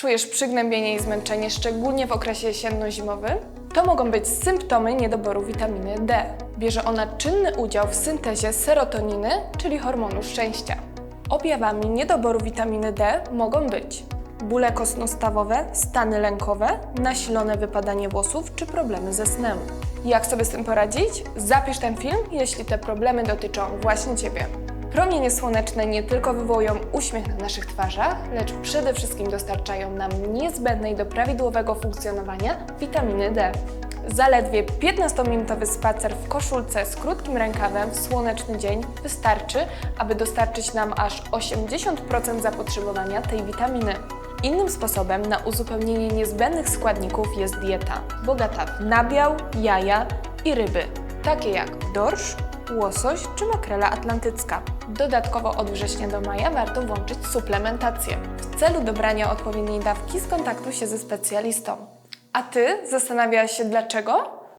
czujesz przygnębienie i zmęczenie, szczególnie w okresie jesienno-zimowym, to mogą być symptomy niedoboru witaminy D. Bierze ona czynny udział w syntezie serotoniny, czyli hormonu szczęścia. Objawami niedoboru witaminy D mogą być bóle kostno-stawowe, stany lękowe, nasilone wypadanie włosów czy problemy ze snem. Jak sobie z tym poradzić? Zapisz ten film, jeśli te problemy dotyczą właśnie Ciebie. Promienie słoneczne nie tylko wywołują uśmiech na naszych twarzach, lecz przede wszystkim dostarczają nam niezbędnej do prawidłowego funkcjonowania witaminy D. Zaledwie 15-minutowy spacer w koszulce z krótkim rękawem w słoneczny dzień wystarczy, aby dostarczyć nam aż 80% zapotrzebowania tej witaminy. Innym sposobem na uzupełnienie niezbędnych składników jest dieta, bogata w nabiał, jaja i ryby, takie jak dorsz, łosoś czy makrela atlantycka. Dodatkowo od września do maja warto włączyć suplementację. W celu dobrania odpowiedniej dawki skontaktuj się ze specjalistą. A Ty zastanawiałaś się dlaczego?